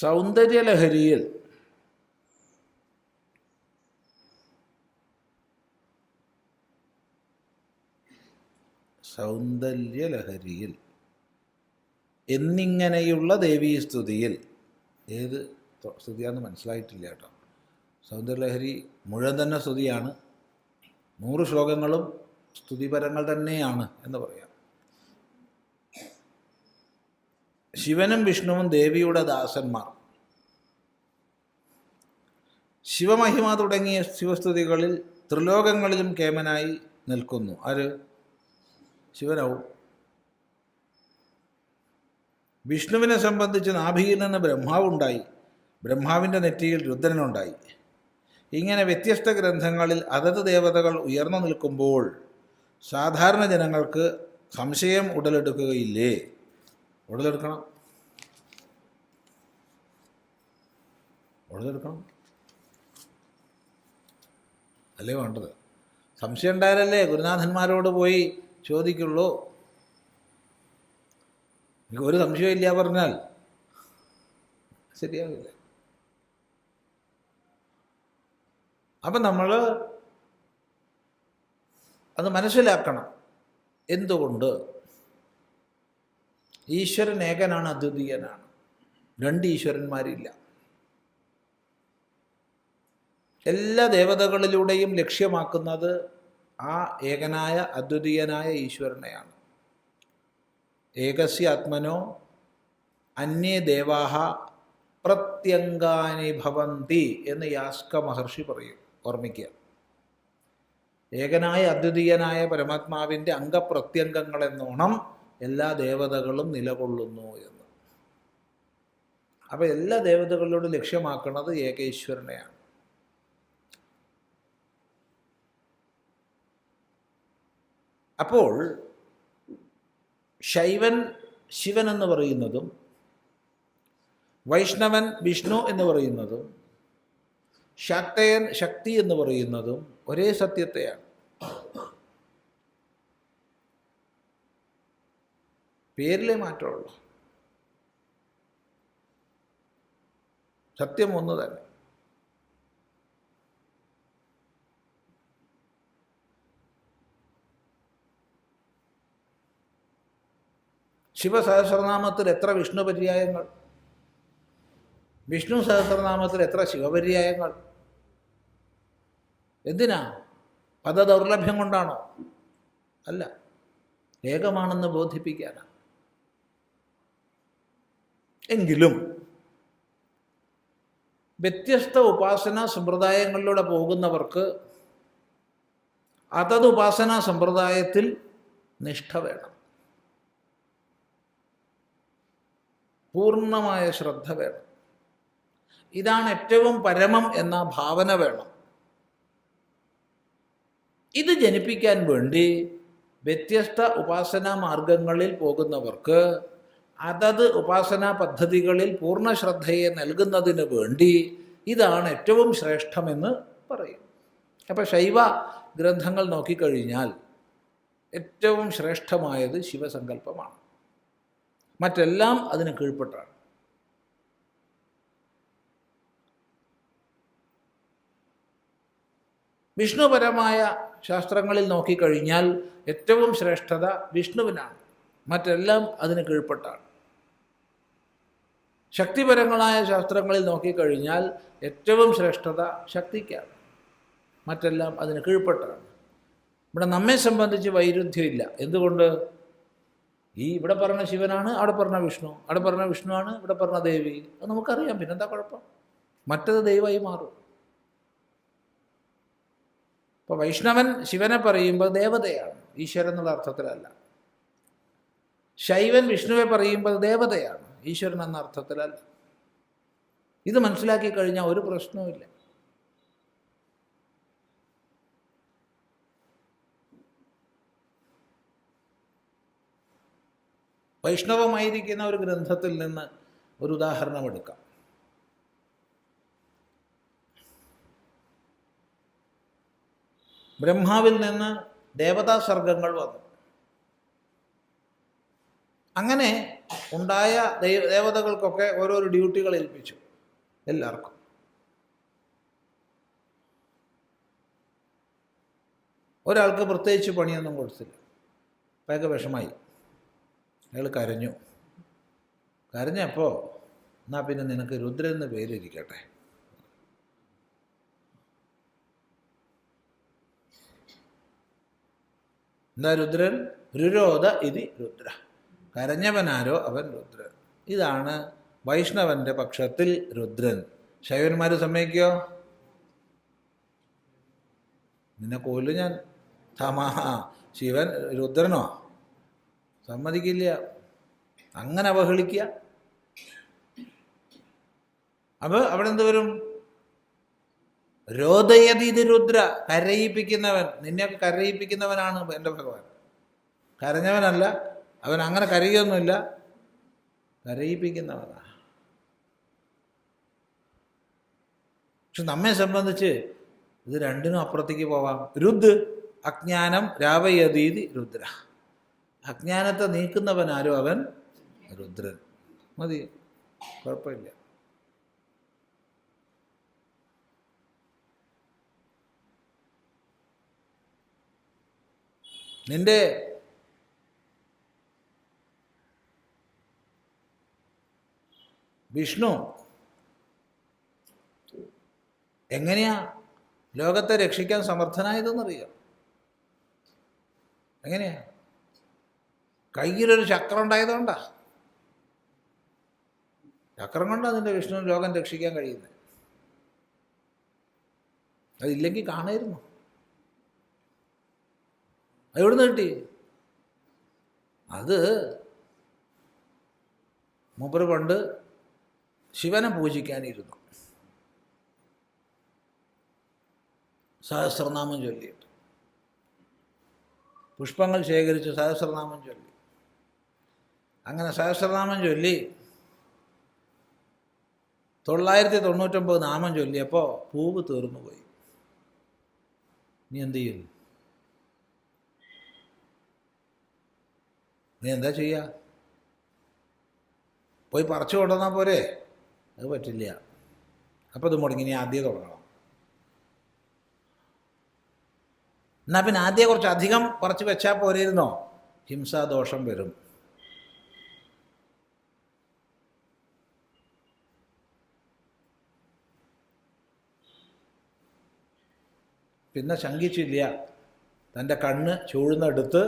സൗന്ദര്യലഹരിയിൽ സൗന്ദര്യലഹരിയിൽ എന്നിങ്ങനെയുള്ള ദേവീസ്തുതിയിൽ ഏത് സ്തുതിയാണെന്ന് മനസ്സിലായിട്ടില്ല കേട്ടോ. സൗന്ദര്യലഹരി മുഴുവൻ തന്നെ സ്തുതിയാണ്. നൂറ് ശ്ലോകങ്ങളും സ്തുതിപരങ്ങൾ തന്നെയാണ് എന്ന് പറയാം. ശിവനും വിഷ്ണുവും ദേവിയുടെ ദാസന്മാർ. ശിവമഹിമ തുടങ്ങിയ ശിവസ്തുതികളിൽ ത്രിലോകങ്ങളിലും കേമനായി നിൽക്കുന്നു. ആര്? ശിവനാവും. വിഷ്ണുവിനെ സംബന്ധിച്ച് നാഭിയിൽ നിന്ന് ബ്രഹ്മാവുണ്ടായി. ബ്രഹ്മാവിന്റെ നെറ്റിയിൽ രുദ്രനുണ്ടായി. ഇങ്ങനെ വ്യത്യസ്ത ഗ്രന്ഥങ്ങളിൽ അതത് ദേവതകൾ ഉയർന്നു നിൽക്കുമ്പോൾ സാധാരണ ജനങ്ങൾക്ക് സംശയം ഉടലെടുക്കുകയില്ലേ? ഉടലെടുക്കണം. ഉടലെടുക്കണം. അല്ലേ വേണ്ടത്? സംശയം ഉണ്ടായാലല്ലേ ഗുരുനാഥന്മാരോട് പോയി ചോദിക്കുള്ളൂ. എനിക്ക് ഒരു സംശയമില്ല പറഞ്ഞാൽ. ശരിയാവില്ല. അപ്പം നമ്മൾ അത് മനസ്സിലാക്കണം. എന്തുകൊണ്ട്? ഈശ്വരൻ ഏകനാണ് അദ്വിതീയനാണ്. രണ്ട് ഈശ്വരന്മാരില്ല. എല്ലാ ദേവതകളിലൂടെയും ലക്ഷ്യമാക്കുന്നത് ആ ഏകനായ അദ്വിതീയനായ ഈശ്വരനെയാണ്. ഏകസ്യ ആത്മനോ അന്യേ ദേവാഹ പ്രത്യങ്കാനി ഭവന്തി എന്ന് യാസ്ക മഹർഷി പറയും ഓർമ്മിക്കുക. ഏകനായ അദ്വിതീയനായ പരമാത്മാവിന്റെ അംഗപ്രത്യംഗങ്ങൾ എന്നോണം എല്ലാ ദേവതകളും നിലകൊള്ളുന്നു എന്ന്. അപ്പോൾ എല്ലാ ദേവതകളിലൂടെ ലക്ഷ്യമാക്കുന്നത് ഏകേശ്വരനെയാണ്. അപ്പോൾ ശൈവൻ ശിവൻ എന്ന് പറയുന്നതും വൈഷ്ണവൻ വിഷ്ണു എന്ന് പറയുന്നതും ശക്തയൻ ശക്തി എന്ന് പറയുന്നതും ഒരേ സത്യത്തെയാണ്. പേരിലെ മാറ്റമുള്ളൂ. സത്യം ഒന്ന് തന്നെ. ശിവസഹസ്രനാമത്തിൽ എത്ര വിഷ്ണു പര്യായങ്ങൾ വിഷ്ണു സഹസ്രനാമത്തിൽ എത്ര ശിവപര്യായങ്ങൾ? എന്തിനാ? പദ ദൗർലഭ്യം കൊണ്ടാണോ? അല്ല ഏകമാണെന്ന് ബോധിപ്പിക്കാനാണ് എങ്കിലും വ്യത്യസ്ത ഉപാസനാ സമ്പ്രദായങ്ങളിലൂടെ പോകുന്നവർക്ക് അതത് ഉപാസനാ സമ്പ്രദായത്തിൽ നിഷ്ഠ വേണം. പൂർണമായ ശ്രദ്ധ വേണം. ഇതാണ് ഏറ്റവും പരമം എന്ന ഭാവന വേണം. ഇത് ജനിപ്പിക്കാൻ വേണ്ടി വ്യത്യസ്ത ഉപാസനാ മാർഗങ്ങളിൽ പോകുന്നവർക്ക് അതത് ഉപാസനാ പദ്ധതികളിൽ പൂർണ ശ്രദ്ധയെ നൽകുന്നതിന് വേണ്ടി ഇതാണ് ഏറ്റവും ശ്രേഷ്ഠമെന്ന് പറയും. അപ്പം ശൈവ ഗ്രന്ഥങ്ങൾ നോക്കിക്കഴിഞ്ഞാൽ ഏറ്റവും ശ്രേഷ്ഠമായത് ശിവസങ്കല്പമാണ്. മറ്റെല്ലാം അതിന് കീഴ്പ്പെട്ടാണ്. വിഷ്ണുപരമായ ശാസ്ത്രങ്ങളിൽ നോക്കിക്കഴിഞ്ഞാൽ ഏറ്റവും ശ്രേഷ്ഠത വിഷ്ണുവിനാണ്. മറ്റെല്ലാം അതിന് കീഴ്പ്പെട്ടാണ്. ശക്തിപരങ്ങളായ ശാസ്ത്രങ്ങളിൽ നോക്കിക്കഴിഞ്ഞാൽ ഏറ്റവും ശ്രേഷ്ഠത ശക്തിക്കാണ്. മറ്റെല്ലാം അതിന് കീഴ്പ്പെട്ടാണ് ഇവിടെ നമ്മെ സംബന്ധിച്ച് വൈരുദ്ധ്യമില്ല. എന്തുകൊണ്ട്? ഈ ഇവിടെ പറഞ്ഞ ശിവനാണ് അവിടെ പറഞ്ഞ വിഷ്ണു. അവിടെ പറഞ്ഞ വിഷ്ണുവാണ് ഇവിടെ പറഞ്ഞ ദേവി. അത് നമുക്കറിയാം. പിന്നെന്താ കുഴപ്പം? മറ്റത് ദൈവമായി മാറും. ഇപ്പോൾ വൈഷ്ണവൻ ശിവനെ പറയുമ്പോൾ ദേവതയാണ്. ഈശ്വരൻ എന്നുള്ള അർത്ഥത്തിലല്ല. ശൈവൻ വിഷ്ണുവെ പറയുമ്പോൾ ദേവതയാണ്. ഈശ്വരൻ എന്ന അർത്ഥത്തിലല്ല ഇത് മനസ്സിലാക്കി കഴിഞ്ഞാൽ ഒരു പ്രശ്നവുമില്ല വൈഷ്ണവമായിരിക്കുന്ന ഒരു ഗ്രന്ഥത്തിൽ നിന്ന് ഒരു ഉദാഹരണം എടുക്കാം. ബ്രഹ്മാവിൽ നിന്ന് ദേവതാ സർഗങ്ങൾ വന്നു. അങ്ങനെ ഉണ്ടായ ദൈവ ദേവതകൾക്കൊക്കെ ഓരോരോ ഡ്യൂട്ടികൾ ഏൽപ്പിച്ചു. എല്ലാവർക്കും. ഒരാൾക്ക് പ്രത്യേകിച്ച് പണിയൊന്നും കൊടുത്തില്ല. അയാൾക്ക് വിഷമായി. അയാൾ കരഞ്ഞു. കരഞ്ഞപ്പോൾ എന്നാൽ പിന്നെ നിനക്ക് രുദ്ര എന്ന് പേരിരിക്കട്ടെ? എന്താ രുദ്രൻ? രുരോധ ഇതി രുദ്ര. കരഞ്ഞവനാരോ അവൻ രുദ്രൻ. ഇതാണ് വൈഷ്ണവന്റെ പക്ഷത്തിൽ രുദ്രൻ. ശൈവന്മാർ സമ്മതിക്കോ? നിന്നെ കൊല്ലു ഞാൻ. തമാ ശിവൻ രുദ്രനോ? സമ്മതിക്കില്ല. അങ്ങനെ അവഹേളിക്കുക. അപ്പോൾ അവിടെ എന്ത് വരും രോദയതീത് രുദ്ര കരയിപ്പിക്കുന്നവൻ. നിന്നെയൊക്കെ കരയിപ്പിക്കുന്നവനാണ് എന്റെ ഭഗവാൻ. കരഞ്ഞവനല്ല അവൻ അങ്ങനെ കരയൊന്നുമില്ല കരയിപ്പിക്കുന്നവനാണ് പക്ഷെ നമ്മെ സംബന്ധിച്ച് ഇത് രണ്ടിനും അപ്പുറത്തേക്ക് പോവാം. രുദ് അജ്ഞാനം രാവയതീതി രുദ്ര. അജ്ഞാനത്തെ നീക്കുന്നവനാരും അവൻ രുദ്രൻ. മതി കുഴപ്പമില്ല. നിന്റെ വിഷ്ണു എങ്ങനെയാ ലോകത്തെ രക്ഷിക്കാൻ സമർത്ഥനായതെന്നറിയാം? എങ്ങനെയാ? കയ്യിലൊരു ചക്രം ഉണ്ടായതുകൊണ്ടാ. ചക്രം കൊണ്ടാണ് നിന്റെ വിഷ്ണു ലോകം രക്ഷിക്കാൻ കഴിയുന്നത് അതില്ലെങ്കിൽ കാണായിരുന്നു. അതെവിടുന്ന് കിട്ടി? അത് മൂപ്പർ പണ്ട് ശിവനെ പൂജിക്കാനിരുന്നു. സഹസ്രനാമം ചൊല്ലിയിട്ട്. പുഷ്പങ്ങൾ ശേഖരിച്ച് സഹസ്രനാമം ചൊല്ലി. അങ്ങനെ സഹസ്രനാമം ചൊല്ലി തൊള്ളായിരത്തി തൊണ്ണൂറ്റൊമ്പത് നാമം ചൊല്ലിയപ്പോൾ പൂവ് തീർന്നു പോയി നീ എന്ത് ചെയ്യും നീ എന്താ ചെയ്യുക പോയി പറിച്ചു കൊണ്ടുവന്നാൽ പോരെ? അത് പറ്റില്ല. അപ്പോൾ ഇത് മുടങ്ങി ഇനി ആദ്യം തുടങ്ങണം. എന്നാൽ പിന്നെ ആദ്യം കുറച്ച് അധികം കുറച്ച് വെച്ചാൽ പോരായിരുന്നോ ഹിംസാദോഷം വരും. പിന്നെ ശങ്കിച്ചില്ല. തന്റെ കണ്ണ് ചൂഴുന്നെടുത്ത്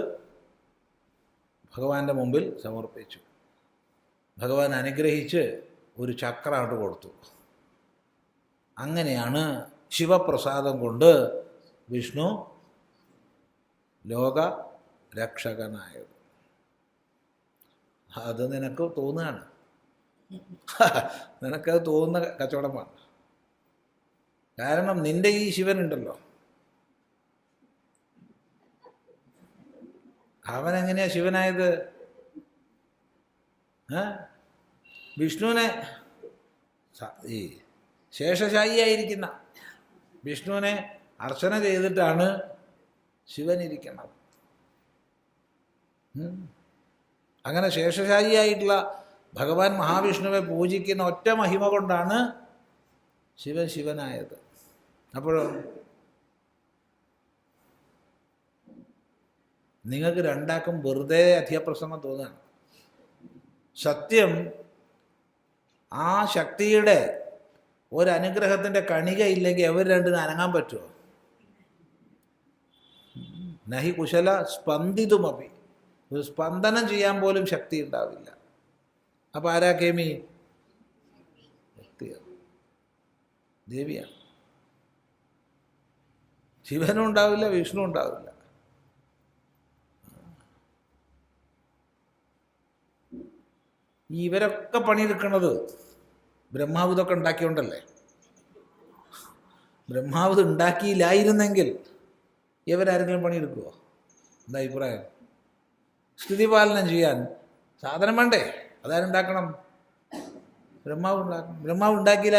ഭഗവാന്റെ മുമ്പിൽ സമർപ്പിച്ചു. ഭഗവാൻ അനുഗ്രഹിച്ച് ഒരു ചക്ര അങ്ങോട്ട് കൊടുത്തു. അങ്ങനെയാണ് ശിവപ്രസാദം കൊണ്ട് വിഷ്ണു ലോക രക്ഷകനായത്. അത് നിനക്ക് തോന്നുകയാണ്. നിനക്കത് തോന്നുന്ന കച്ചവടമാണ് കാരണം നിന്റെ ഈ ശിവനുണ്ടല്ലോ. അവനെങ്ങനെയാ ശിവനായത്? ഏ? വിഷ്ണുവിനെ ഈ ശേഷശായിയായിരിക്കുന്ന വിഷ്ണുവിനെ അർച്ചന ചെയ്തിട്ടാണ് ഉം. അങ്ങനെ ശേഷശായിയായിട്ടുള്ള ഭഗവാൻ മഹാവിഷ്ണുവെ പൂജിക്കുന്ന ഒറ്റ മഹിമ കൊണ്ടാണ് ശിവൻ ശിവനായത്. അപ്പോഴോ നിങ്ങൾക്ക് രണ്ടാക്കും വെറുതെ അധികപ്രസംഗം തോന്നുകയാണ്. സത്യം ആ ശക്തിയുടെ ഒരനുഗ്രഹത്തിന്റെ കണിക ഇല്ലെങ്കിൽ അവർ രണ്ടിനും അനങ്ങാൻ പറ്റുമോ നഹി കുശല സ്പന്ദിതുമപി. ഒരു സ്പന്ദനം ചെയ്യാൻ പോലും ശക്തി ഉണ്ടാവില്ല. അപ്പം ആരാ കേമി? ദേവിയാണ്. ശിവനും ഉണ്ടാവില്ല വിഷ്ണു ഉണ്ടാവില്ല. ഈ ഇവരൊക്കെ പണിയെടുക്കണത് ബ്രഹ്മാവ് ഇതൊക്കെ ഉണ്ടാക്കിയോണ്ടല്ലേ? ബ്രഹ്മാവ് ഉണ്ടാക്കിയില്ലായിരുന്നെങ്കിൽ ഇവരാരെങ്കിലും പണിയെടുക്കുമോ എന്താ അഭിപ്രായം? സ്ഥിതിപാലനം ചെയ്യാൻ സാധനം വേണ്ടേ? അതാരുണ്ടാക്കണം ബ്രഹ്മാവ് ഉണ്ടാക്കണം ബ്രഹ്മാവ് ഉണ്ടാക്കിയില്ല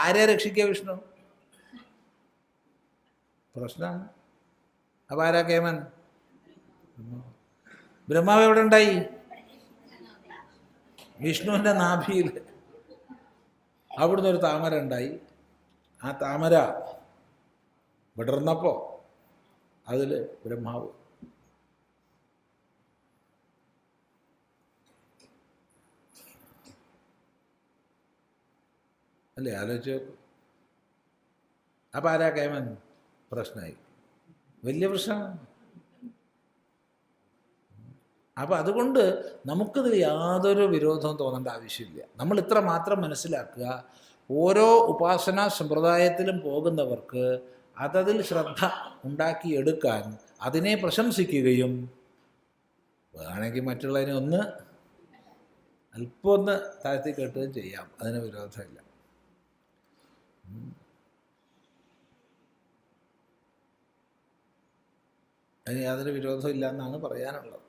ആരെ രക്ഷിക്കുക വിഷ്ണു? പ്രശ്നമാണ് അപ്പോൾ ആരാ കേമൻ? ബ്രഹ്മാവ് എവിടെ ഉണ്ടായി? വിഷ്ണുവിന്റെ നാഭിയിൽ അവിടുന്ന് ഒരു താമര ഉണ്ടായി. ആ താമര വിടർന്നപ്പോൾ അതിൽ ബ്രഹ്മാവ്. അല്ലേ? ആലോചിച്ച് അപ്പം ആരാ കേമൻ? പ്രശ്നമായി വലിയ പ്രശ്നമാണ്. അപ്പം അതുകൊണ്ട് നമുക്കിതിൽ യാതൊരു വിരോധവും തോന്നേണ്ട ആവശ്യമില്ല. നമ്മൾ ഇത്ര മാത്രം മനസ്സിലാക്കുക ഓരോ ഉപാസനാ സമ്പ്രദായത്തിലും പോകുന്നവർക്ക് അതതിൽ ശ്രദ്ധ ഉണ്ടാക്കിയെടുക്കാൻ അതിനെ പ്രശംസിക്കുകയും വേണമെങ്കിൽ മറ്റുള്ളതിനെ ഒന്ന് അല്പം ഒന്ന് താഴ്ത്തി കെട്ടുകയും ചെയ്യാം. അതിന് വിരോധമില്ല. അതിന് യാതൊരു വിരോധമില്ല എന്നാണ് പറയാനുള്ളത്.